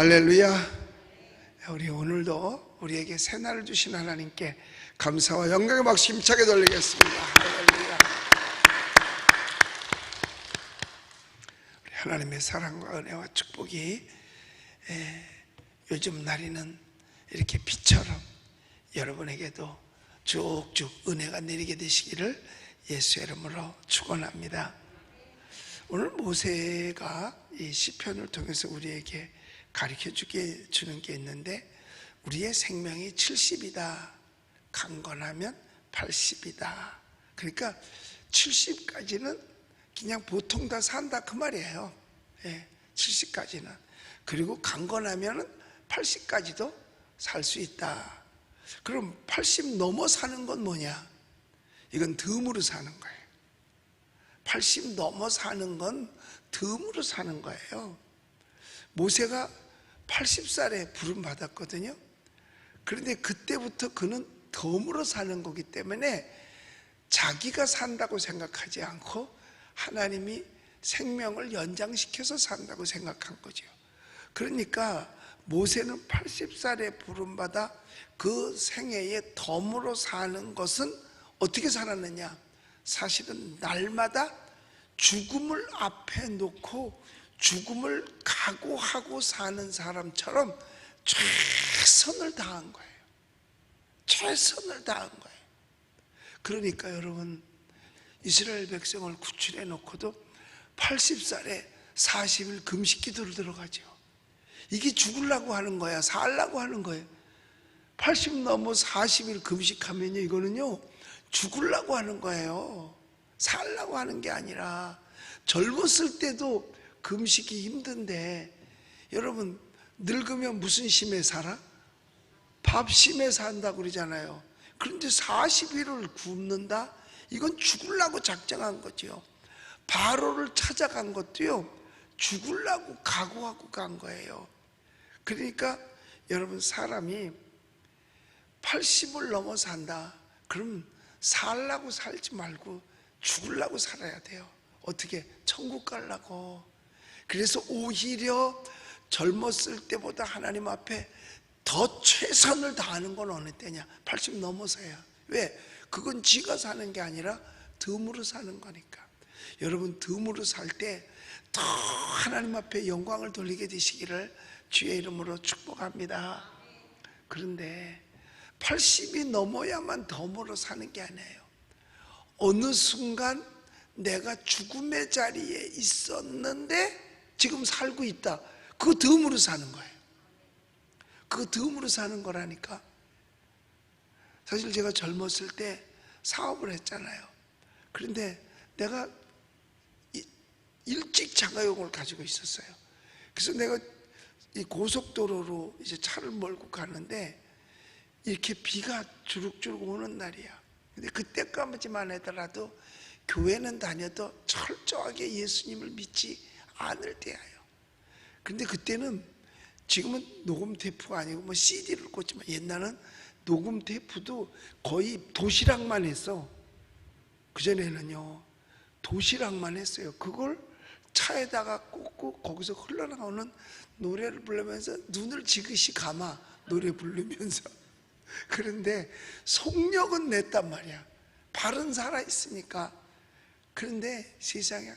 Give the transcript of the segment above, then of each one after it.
할렐루야. 우리 오늘도 우리에게 새날을 주신 하나님께 감사와 영광의 박수 힘차게 돌리겠습니다. 할렐루야. 하나님의 사랑과 은혜와 축복이 에, 요즘 날이는 이렇게 비처럼 여러분에게도 쭉쭉 은혜가 내리게 되시기를 예수의 이름으로 축원합니다. 오늘 모세가 이 시편을 통해서 우리에게 가르쳐 주게 주는 게 있는데 우리의 생명이 70이다. 강건하면 80이다. 그러니까 70까지는 그냥 보통 다 산다 그 말이에요. 예, 70까지는. 그리고 강건하면 80까지도 살 수 있다. 그럼 80 넘어 사는 건 뭐냐? 이건 덤으로 사는 거예요. 80 넘어 사는 건 덤으로 사는 거예요. 모세가 80살에 부름 받았거든요. 그런데 그때부터 그는 덤으로 사는 거기 때문에 자기가 산다고 생각하지 않고 하나님이 생명을 연장시켜서 산다고 생각한 거죠. 그러니까 모세는 80살에 부름받아 그 생애에 덤으로 사는 것은 어떻게 살았느냐? 사실은 날마다 죽음을 앞에 놓고 죽음을 각오하고 사는 사람처럼 최선을 다한 거예요. 최선을 다한 거예요. 그러니까 여러분 이스라엘 백성을 구출해 놓고도 80살에 40일 금식 기도를 들어가죠. 이게 죽으려고 하는 거야. 살라고 하는 거예요. 80 넘어 40일 금식하면요. 이거는요. 죽으려고 하는 거예요. 살라고 하는 게 아니라 젊었을 때도 금식이 힘든데 여러분 늙으면 무슨 심에 살아? 밥심에 산다고 그러잖아요. 그런데 40일을 굶는다? 이건 죽으려고 작정한 거죠. 바로를 찾아간 것도요. 죽으려고 각오하고 간 거예요. 그러니까 여러분 사람이 80을 넘어 산다. 그럼 살라고 살지 말고 죽으려고 살아야 돼요. 어떻게? 천국 가려고. 그래서 오히려 젊었을 때보다 하나님 앞에 더 최선을 다하는 건 어느 때냐? 80 넘어서야. 왜? 그건 지가 사는 게 아니라 덤으로 사는 거니까. 여러분 덤으로 살 때 더 하나님 앞에 영광을 돌리게 되시기를 주의 이름으로 축복합니다. 그런데 80이 넘어야만 덤으로 사는 게 아니에요. 어느 순간 내가 죽음의 자리에 있었는데 지금 살고 있다. 그 덤으로 사는 거예요. 그 덤으로 사는 거라니까. 사실 제가 젊었을 때 사업을 했잖아요. 그런데 내가 일찍 자가용을 가지고 있었어요. 그래서 내가 이 고속도로로 이제 차를 몰고 가는데 이렇게 비가 주룩주룩 오는 날이야. 근데 그때까지만 하더라도 교회는 다녀도 철저하게 예수님을 믿지 않을 때예요. 근데 그때는 지금은 녹음 테이프가 아니고 뭐 CD를 꽂지만 옛날은 녹음 테이프도 거의 도시락만 했어. 그전에는요. 도시락만 했어요. 그걸 차에다가 꽂고 거기서 흘러나오는 노래를 부르면서 눈을 지그시 감아 노래 부르면서 그런데 속력은 냈단 말이야 발은 살아있으니까 그런데 세상에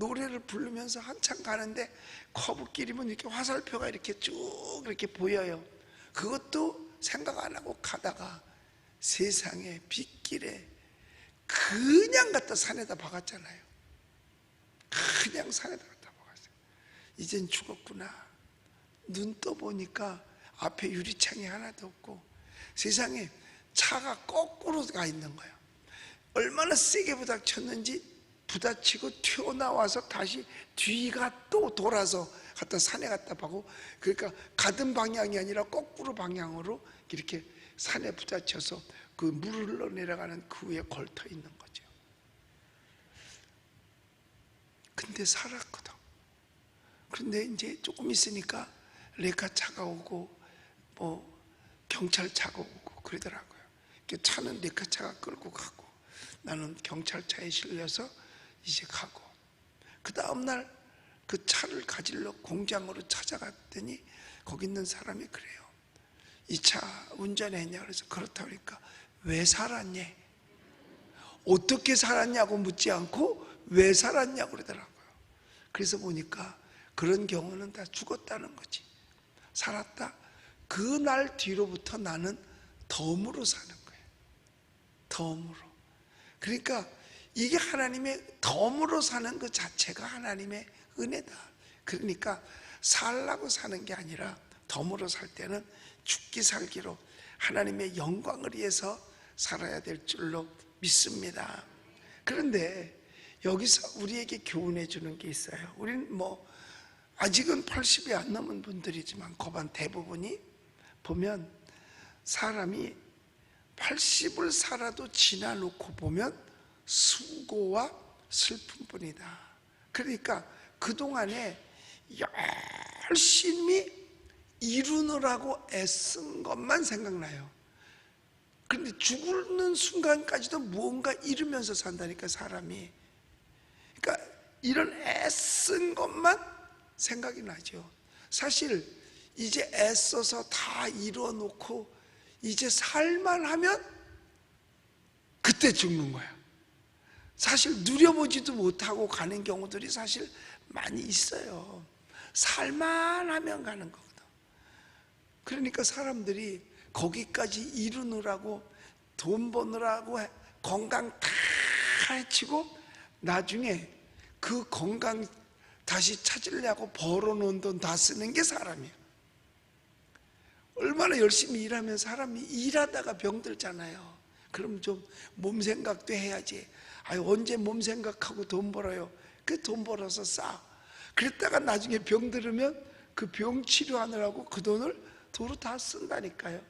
노래를 부르면서 한참 가는데 커브길이면 이렇게 화살표가 이렇게 쭉 이렇게 보여요. 그것도 생각 안 하고 가다가 세상에 빗길에 그냥 갖다 산에다 박았잖아요. 그냥 산에다 갖다 박았어요. 이젠 죽었구나. 눈 떠보니까 앞에 유리창이 하나도 없고 세상에 차가 거꾸로 가 있는 거예요. 얼마나 세게 부닥쳤는지 부닥치고 튀어나와서 다시 뒤가 또 돌아서 갖다 산에 갖다 박고 그러니까 가던 방향이 아니라 거꾸로 방향으로 이렇게 산에 부닥쳐서 그 물을 흘러내려가는 그 위에 걸터 있는 거죠. 근데 살았거든. 그런데 이제 조금 있으니까 레카 차가 오고 뭐 경찰 차가 오고 그러더라고요. 차는 레카 차가 끌고 가고 나는 경찰차에 실려서 이제 가고 그 다음 날 그 차를 가지러 공장으로 찾아갔더니 거기 있는 사람이 그래요. 이 차 운전했냐 그래서 그렇다 그러니까 왜 살았냐? 어떻게 살았냐고 묻지 않고 왜 살았냐고 그러더라고요. 그래서 보니까 그런 경우는 다 죽었다는 거지. 살았다. 그 날 뒤로부터 나는 덤으로 사는 거예요. 덤으로. 그러니까 이게 하나님의 덤으로 사는 그 자체가 하나님의 은혜다. 그러니까 살라고 사는 게 아니라 덤으로 살 때는 죽기 살기로 하나님의 영광을 위해서 살아야 될 줄로 믿습니다. 그런데 여기서 우리에게 교훈해 주는 게 있어요. 우리는 뭐 아직은 80이 안 넘은 분들이지만 거반 대부분이 보면 사람이 80을 살아도 지나놓고 보면 수고와 슬픔뿐이다. 그러니까 그동안에 열심히 이루느라고 애쓴 것만 생각나요. 그런데 죽는 순간까지도 무언가 이루면서 산다니까 사람이. 그러니까 이런 애쓴 것만 생각이 나죠. 사실 이제 애써서 다 이루어 놓고 이제 살만 하면 그때 죽는 거야. 사실 누려보지도 못하고 가는 경우들이 사실 많이 있어요. 살만 하면 가는 거거든. 그러니까 사람들이 거기까지 이루느라고 돈 버느라고 건강 다 해치고 나중에 그 건강 다시 찾으려고 벌어놓은 돈 다 쓰는 게 사람이에요. 얼마나 열심히 일하면 사람이 일하다가 병들잖아요. 그럼 좀 몸 생각도 해야지. 아유, 언제 몸 생각하고 돈 벌어요? 그 돈 벌어서 싸. 그랬다가 나중에 병 들으면 그 병 치료하느라고 그 돈을 도로 다 쓴다니까요.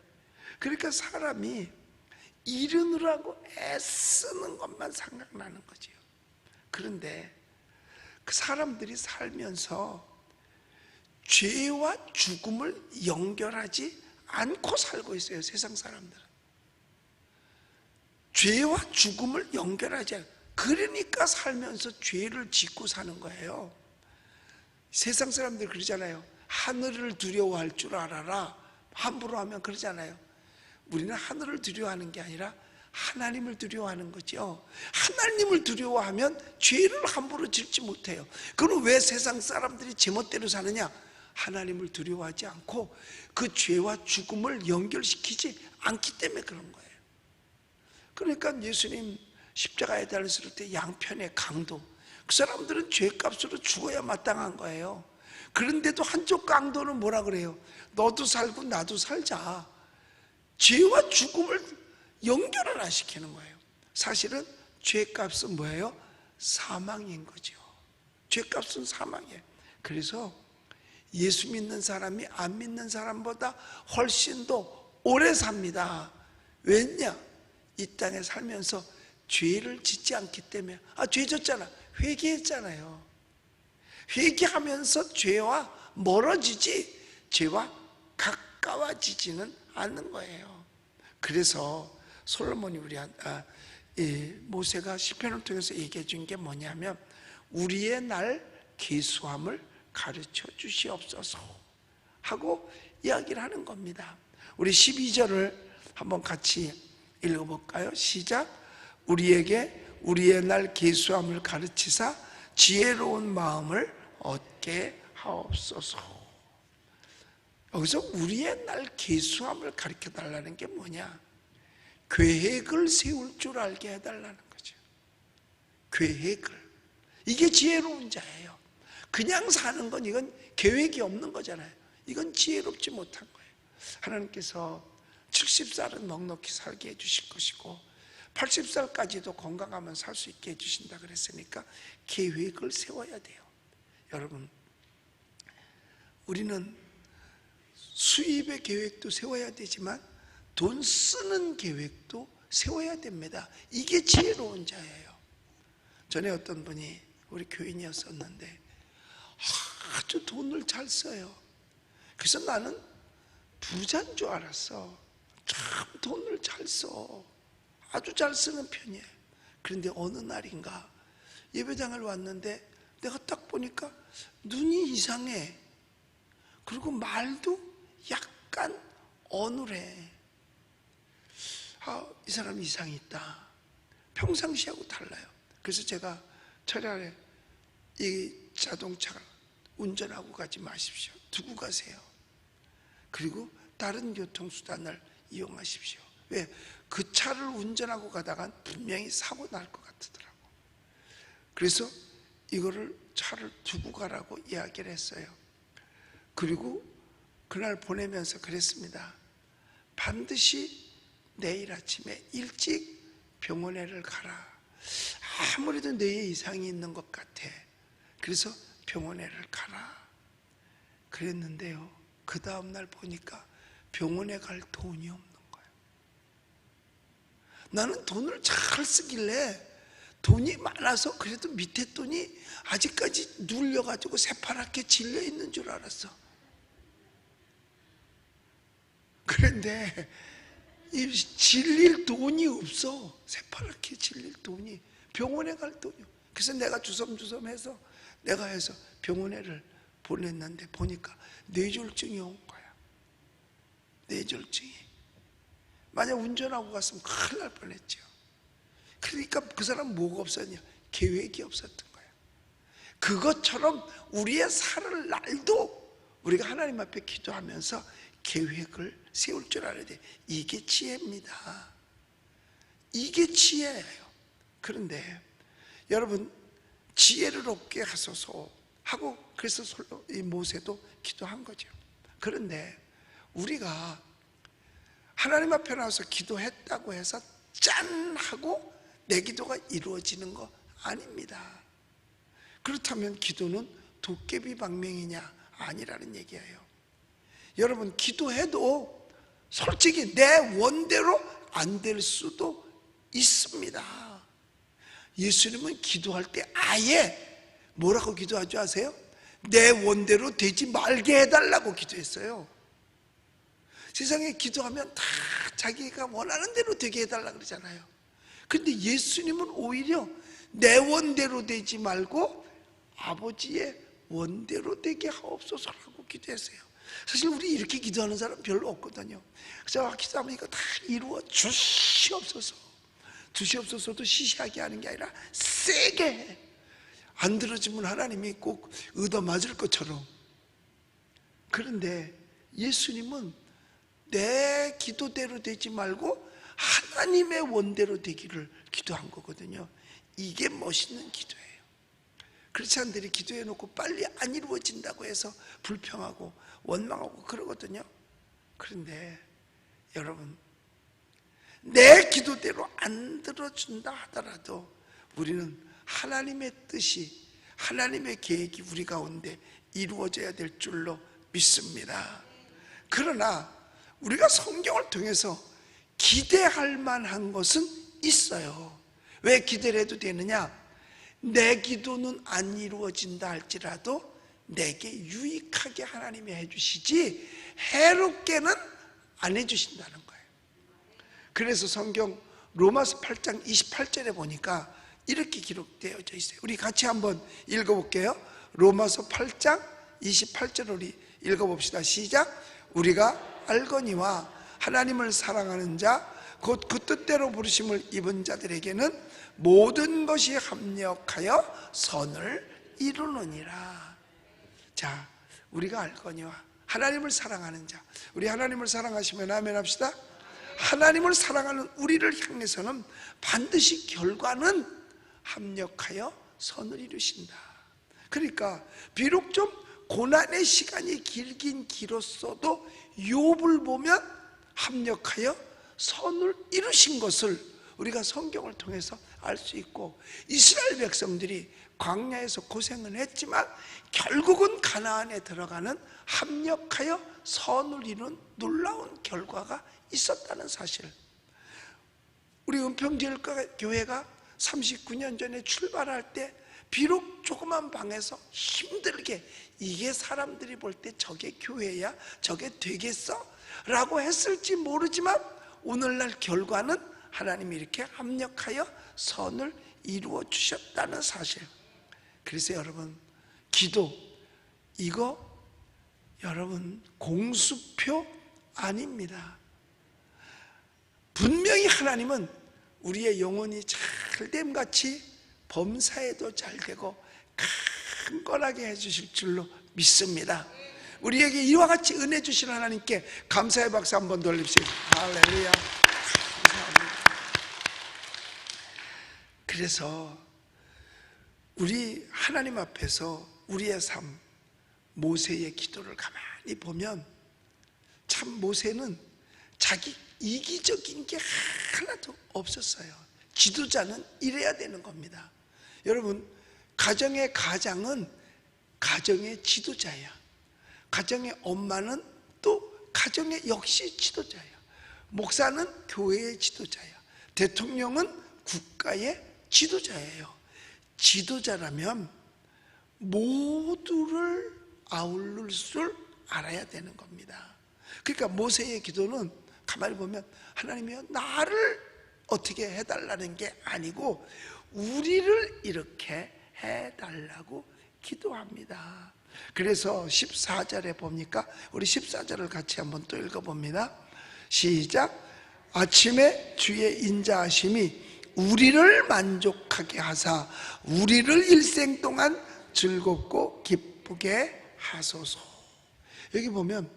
그러니까 사람이 이르느라고 애쓰는 것만 생각나는 거지요. 그런데 그 사람들이 살면서 죄와 죽음을 연결하지 않고 살고 있어요. 세상 사람들은. 죄와 죽음을 연결하지 않고 그러니까 살면서 죄를 짓고 사는 거예요. 세상 사람들 그러잖아요. 하늘을 두려워할 줄 알아라. 함부로 하면 그러잖아요. 우리는 하늘을 두려워하는 게 아니라 하나님을 두려워하는 거죠. 하나님을 두려워하면 죄를 함부로 짓지 못해요. 그럼 왜 세상 사람들이 제멋대로 사느냐? 하나님을 두려워하지 않고 그 죄와 죽음을 연결시키지 않기 때문에 그런 거예요. 그러니까 예수님 십자가에 달렸을 때 양편의 강도 그 사람들은 죄값으로 죽어야 마땅한 거예요. 그런데도 한쪽 강도는 뭐라 그래요? 너도 살고 나도 살자. 죄와 죽음을 연결을 안 시키는 거예요. 사실은 죄값은 뭐예요? 사망인 거죠. 죄값은 사망이에요. 그래서 예수 믿는 사람이 안 믿는 사람보다 훨씬 더 오래 삽니다. 왜냐? 이 땅에 살면서 죄를 짓지 않기 때문에 아, 죄 졌잖아. 회개했잖아요. 회개하면서 죄와 멀어지지 죄와 가까워지지는 않는 거예요. 그래서 솔로몬이 우리 아, 이 모세가 시편을 통해서 얘기해 준 게 뭐냐면 우리의 날 계수함을 가르쳐 주시옵소서 하고 이야기를 하는 겁니다. 우리 12절을 한번 같이 읽어볼까요? 시작. 우리에게 우리의 날 계수함을 가르치사 지혜로운 마음을 얻게 하옵소서. 여기서 우리의 날 계수함을 가르쳐 달라는 게 뭐냐? 계획을 세울 줄 알게 해달라는 거죠. 계획을. 이게 지혜로운 자예요. 그냥 사는 건 이건 계획이 없는 거잖아요. 이건 지혜롭지 못한 거예요. 하나님께서 70살은 넉넉히 살게 해주실 것이고 80살까지도 건강하면 살 수 있게 해주신다 그랬으니까 계획을 세워야 돼요. 여러분, 우리는 수입의 계획도 세워야 되지만 돈 쓰는 계획도 세워야 됩니다. 이게 지혜로운 자예요. 전에 어떤 분이 우리 교인이었었는데 아주 돈을 잘 써요. 그래서 나는 부자인 줄 알았어. 참 돈을 잘 써. 아주 잘 쓰는 편이에요. 그런데 어느 날인가 예배장을 왔는데 내가 딱 보니까 눈이 이상해. 그리고 말도 약간 어눌해. 아, 이 사람 이상이 있다. 평상시하고 달라요. 그래서 제가 차라리 이 자동차를 운전하고 가지 마십시오. 두고 가세요. 그리고 다른 교통수단을 이용하십시오. 왜? 그 차를 운전하고 가다가 분명히 사고 날 것 같더라고. 그래서 이거를 차를 두고 가라고 이야기를 했어요. 그리고 그날 보내면서 그랬습니다. 반드시 내일 아침에 일찍 병원에를 가라. 아무래도 뇌에 이상이 있는 것 같아. 그래서 병원에를 가라. 그랬는데요. 그 다음날 보니까 병원에 갈 돈이 없는 거예요. 나는 돈을 잘 쓰길래 돈이 많아서 그래도 밑에 돈이 아직까지 눌려가지고 새파랗게 질려 있는 줄 알았어. 그런데 이 질릴 돈이 없어. 새파랗게 질릴 돈이. 병원에 갈 돈이. 없- 그래서 내가 주섬주섬 해서 내가 해서 병원에를 보냈는데 보니까 뇌졸중이 온. 뇌졸중이. 만약 운전하고 갔으면 큰일 날 뻔했죠. 그러니까 그 사람 뭐가 없었냐? 계획이 없었던 거야. 그것처럼 우리의 살을 날도 우리가 하나님 앞에 기도하면서 계획을 세울 줄 알아야 돼. 이게 지혜입니다. 이게 지혜예요. 그런데 여러분 지혜를 얻게 하소서 하고 그래서 모세도 기도한 거죠. 그런데 우리가 하나님 앞에 나와서 기도했다고 해서 짠 하고 내 기도가 이루어지는 거 아닙니다. 그렇다면 기도는 도깨비 방명이냐 아니라는 얘기예요. 여러분 기도해도 솔직히 내 원대로 안 될 수도 있습니다. 예수님은 기도할 때 아예 뭐라고 기도하지 아세요? 내 원대로 되지 말게 해달라고 기도했어요. 세상에 기도하면 다 자기가 원하는 대로 되게 해달라 그러잖아요. 근데 예수님은 오히려 내 원대로 되지 말고 아버지의 원대로 되게 하옵소서라고 기도했어요. 사실 우리 이렇게 기도하는 사람 별로 없거든요. 그래서 기도하면 이거 다 이루어 주시옵소서. 주시옵소서도 시시하게 하는 게 아니라 세게 해. 안 들어주면 하나님이 꼭 얻어 맞을 것처럼. 그런데 예수님은 내 기도대로 되지 말고 하나님의 원대로 되기를 기도한 거거든요. 이게 멋있는 기도예요. 크리스찬들이 기도해 놓고 빨리 안 이루어진다고 해서 불평하고 원망하고 그러거든요. 그런데 여러분 내 기도대로 안 들어준다 하더라도 우리는 하나님의 뜻이 하나님의 계획이 우리 가운데 이루어져야 될 줄로 믿습니다. 그러나 우리가 성경을 통해서 기대할 만한 것은 있어요. 왜 기대를 해도 되느냐? 내 기도는 안 이루어진다 할지라도 내게 유익하게 하나님이 해주시지 해롭게는 안 해주신다는 거예요. 그래서 성경 로마서 8장 28절에 보니까 이렇게 기록되어져 있어요. 우리 같이 한번 읽어볼게요. 로마서 8장 28절 우리 읽어봅시다. 시작. 우리가 알거니와 하나님을 사랑하는 자, 곧 그 뜻대로 부르심을 입은 자들에게는 모든 것이 합력하여 선을 이루느니라. 자, 우리가 알거니와 하나님을 사랑하는 자, 우리 하나님을 사랑하시면 아멘 합시다. 하나님을 사랑하는 우리를 향해서는 반드시 결과는 합력하여 선을 이루신다. 그러니까 비록 좀 고난의 시간이 길긴 길었어도 욥을 보면 합력하여 선을 이루신 것을 우리가 성경을 통해서 알 수 있고 이스라엘 백성들이 광야에서 고생은 했지만 결국은 가나안에 들어가는 합력하여 선을 이룬 놀라운 결과가 있었다는 사실. 우리 은평제일과 교회가 39년 전에 출발할 때 비록 조그만 방에서 힘들게 이게 사람들이 볼 때 저게 교회야? 저게 되겠어? 라고 했을지 모르지만 오늘날 결과는 하나님이 이렇게 합력하여 선을 이루어 주셨다는 사실. 그래서 여러분 기도 이거 여러분 공수표 아닙니다. 분명히 하나님은 우리의 영혼이 잘 됨 같이 범사에도 잘 되고 강건하게 해주실 줄로 믿습니다. 우리에게 이와 같이 은혜 주신 하나님께 감사의 박수 한번 돌립시다. 할렐루야. 감사합니다. 그래서 우리 하나님 앞에서 우리의 삶, 모세의 기도를 가만히 보면 참 모세는 자기 이기적인 게 하나도 없었어요. 지도자는 이래야 되는 겁니다. 여러분, 가정의 가장은 가정의 지도자야. 가정의 엄마는 또 가정의 역시 지도자야. 목사는 교회의 지도자야. 대통령은 국가의 지도자예요. 지도자라면 모두를 아울를 줄 알아야 되는 겁니다. 그러니까 모세의 기도는 가만히 보면 하나님이여 나를 어떻게 해달라는 게 아니고 우리를 이렇게 해달라고 기도합니다. 그래서 14절에 보니까 우리 14절을 같이 한번 또 읽어봅니다. 시작. 아침에 주의 인자하심이 우리를 만족하게 하사 우리를 일생 동안 즐겁고 기쁘게 하소서. 여기 보면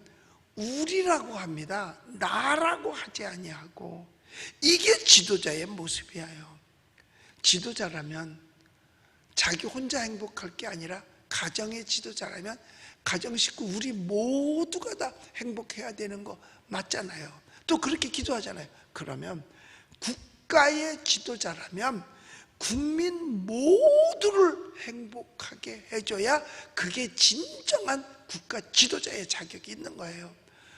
우리라고 합니다. 나라고 하지 아니하고 이게 지도자의 모습이에요. 지도자라면 자기 혼자 행복할 게 아니라 가정의 지도자라면 가정 식구 우리 모두가 다 행복해야 되는 거 맞잖아요. 또 그렇게 기도하잖아요. 그러면 국가의 지도자라면 국민 모두를 행복하게 해줘야 그게 진정한 국가 지도자의 자격이 있는 거예요.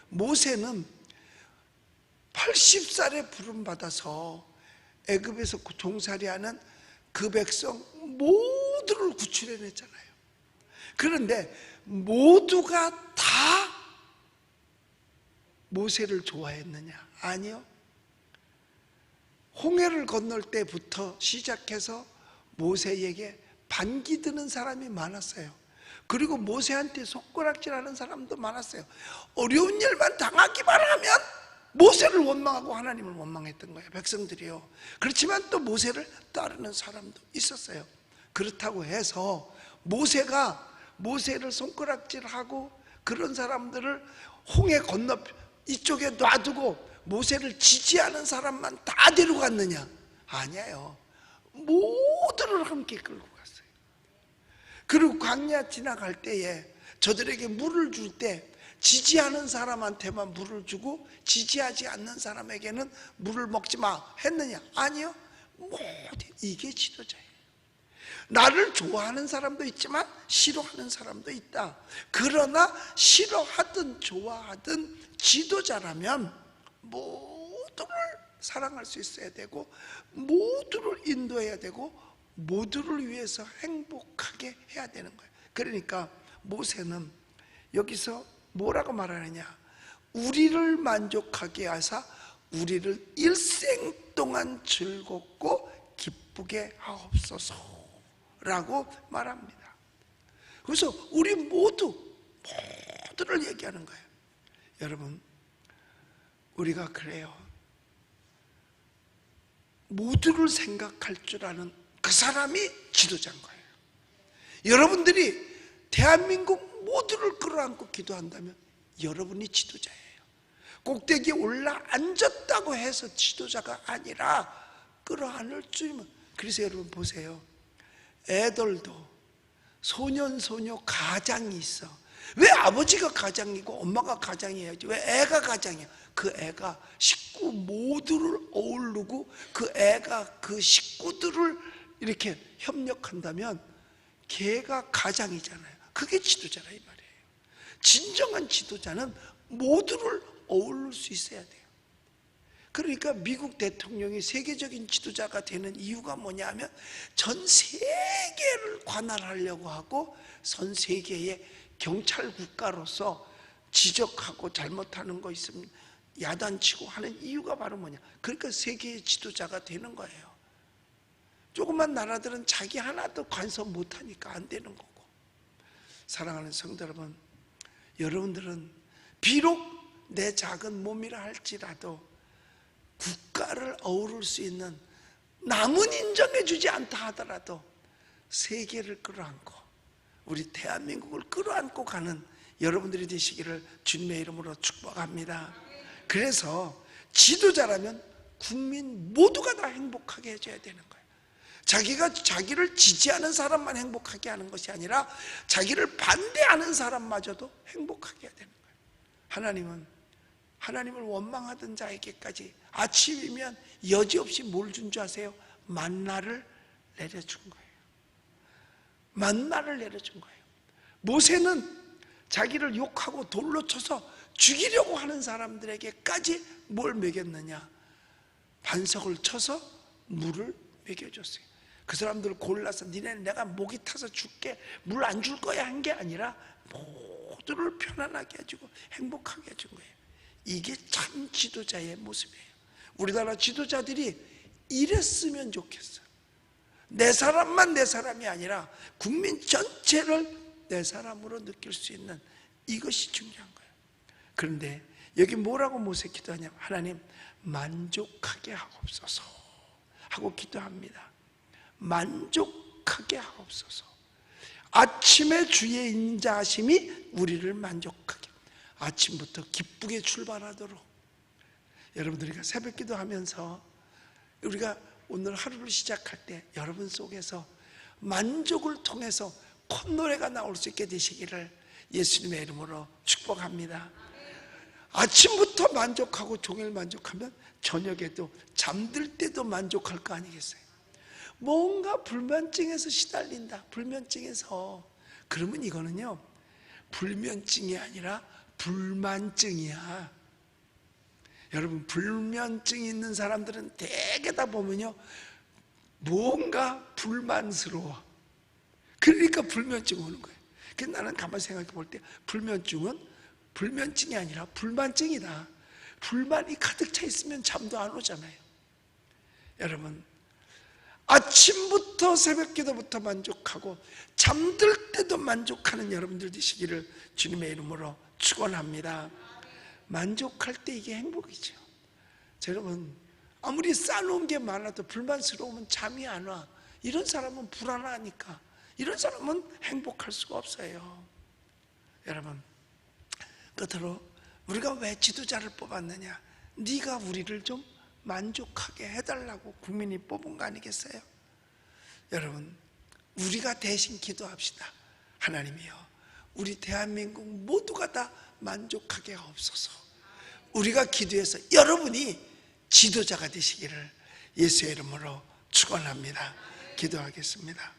모세는 80살에 부름받아서 애굽에서 종살이하는 그 백성 모두를 구출해냈잖아요. 그런데 모두가 다 모세를 좋아했느냐? 아니요. 홍해를 건널 때부터 시작해서 모세에게 반기 드는 사람이 많았어요. 그리고 모세한테 손가락질하는 사람도 많았어요. 어려운 일만 당하기만 하면 모세를 원망하고 하나님을 원망했던 거예요. 백성들이요. 그렇지만 또 모세를 따르는 사람도 있었어요. 그렇다고 해서 모세가 모세를 손가락질하고 그런 사람들을 홍해 건너 이쪽에 놔두고 모세를 지지하는 사람만 다 데려갔느냐? 아니에요. 모두를 함께 끌고 갔어요. 그리고 광야 지나갈 때에 저들에게 물을 줄 때 지지하는 사람한테만 물을 주고 지지하지 않는 사람에게는 물을 먹지 마 했느냐? 아니요. 모두 이게 지도자예요. 나를 좋아하는 사람도 있지만 싫어하는 사람도 있다. 그러나 싫어하든 좋아하든 지도자라면 모두를 사랑할 수 있어야 되고 모두를 인도해야 되고 모두를 위해서 행복하게 해야 되는 거예요. 그러니까 모세는 여기서 뭐라고 말하느냐? 우리를 만족하게 하사 우리를 일생 동안 즐겁고 기쁘게 하옵소서라고 말합니다. 그래서 우리 모두 모두를 얘기하는 거예요. 여러분, 우리가 그래요. 모두를 생각할 줄 아는 그 사람이 지도자인 거예요. 여러분들이 대한민국 모두를 끌어안고 기도한다면 여러분이 지도자예요. 꼭대기에 올라 앉았다고 해서 지도자가 아니라 끌어안을 줄이면 그래서 여러분 보세요. 애들도 소년 소녀 가장이 있어. 왜 아버지가 가장이고 엄마가 가장이야지? 왜 애가 가장이야? 그 애가 식구 모두를 어울르고 그 애가 그 식구들을 이렇게 협력한다면 걔가 가장이잖아요. 그게 지도자라 이 말이에요. 진정한 지도자는 모두를 어울릴 수 있어야 돼요. 그러니까 미국 대통령이 세계적인 지도자가 되는 이유가 뭐냐면 전 세계를 관할하려고 하고 전 세계의 경찰 국가로서 지적하고 잘못하는 거 있으면 야단치고 하는 이유가 바로 뭐냐? 그러니까 세계의 지도자가 되는 거예요. 조그만 나라들은 자기 하나도 간섭 못하니까 안 되는 거고 사랑하는 성도 여러분 여러분들은 비록 내 작은 몸이라 할지라도 국가를 어우를 수 있는 남은 인정해 주지 않다 하더라도 세계를 끌어안고 우리 대한민국을 끌어안고 가는 여러분들이 되시기를 주님의 이름으로 축복합니다. 그래서 지도자라면 국민 모두가 다 행복하게 해줘야 되는 거예요. 자기가 자기를 지지하는 사람만 행복하게 하는 것이 아니라 자기를 반대하는 사람마저도 행복하게 해야 되는 거예요. 하나님은 하나님을 원망하던 자에게까지 아침이면 여지없이 뭘 준 줄 아세요? 만나를 내려준 거예요. 만나를 내려준 거예요. 모세는 자기를 욕하고 돌로 쳐서 죽이려고 하는 사람들에게까지 뭘 먹였느냐? 반석을 쳐서 물을 먹여줬어요. 그 사람들을 골라서 니네는 내가 목이 타서 죽게 물 안 줄 거야 한 게 아니라 모두를 편안하게 해주고 행복하게 해준 거예요. 이게 참 지도자의 모습이에요. 우리나라 지도자들이 이랬으면 좋겠어요. 내 사람만 내 사람이 아니라 국민 전체를 내 사람으로 느낄 수 있는 이것이 중요한 거예요. 그런데 여기 뭐라고 모세 기도하냐면 하나님 만족하게 하옵소서 하고 기도합니다. 만족하게 하옵소서. 아침에 주의 인자하심이 우리를 만족하게 아침부터 기쁘게 출발하도록 여러분들이 새벽 기도 하면서 우리가 오늘 하루를 시작할 때 여러분 속에서 만족을 통해서 콧노래가 나올 수 있게 되시기를 예수님의 이름으로 축복합니다. 아침부터 만족하고 종일 만족하면 저녁에도 잠들 때도 만족할 거 아니겠어요? 뭔가 불면증에서 시달린다. 불면증에서. 그러면 이거는요, 불면증이 아니라 불만증이야. 여러분, 불면증 있는 사람들은 대개 다 보면요, 뭔가 불만스러워. 그러니까 불면증 오는 거예요. 그래서 나는 가만히 생각해 볼 때, 불면증은 불면증이 아니라 불만증이다. 불만이 가득 차 있으면 잠도 안 오잖아요. 여러분, 아침부터 새벽 기도부터 만족하고 잠들 때도 만족하는 여러분들 되시기를 주님의 이름으로 축원합니다. 만족할 때 이게 행복이죠. 자, 여러분 아무리 쌓아놓은 게 많아도 불만스러우면 잠이 안 와. 이런 사람은 불안하니까 이런 사람은 행복할 수가 없어요. 여러분 끝으로 우리가 왜 지도자를 뽑았느냐? 네가 우리를 좀 만족하게 해달라고 국민이 뽑은 거 아니겠어요? 여러분, 우리가 대신 기도합시다. 하나님이요. 우리 대한민국 모두가 다 만족하게 하옵소서. 우리가 기도해서 여러분이 지도자가 되시기를 예수의 이름으로 축원합니다. 기도하겠습니다.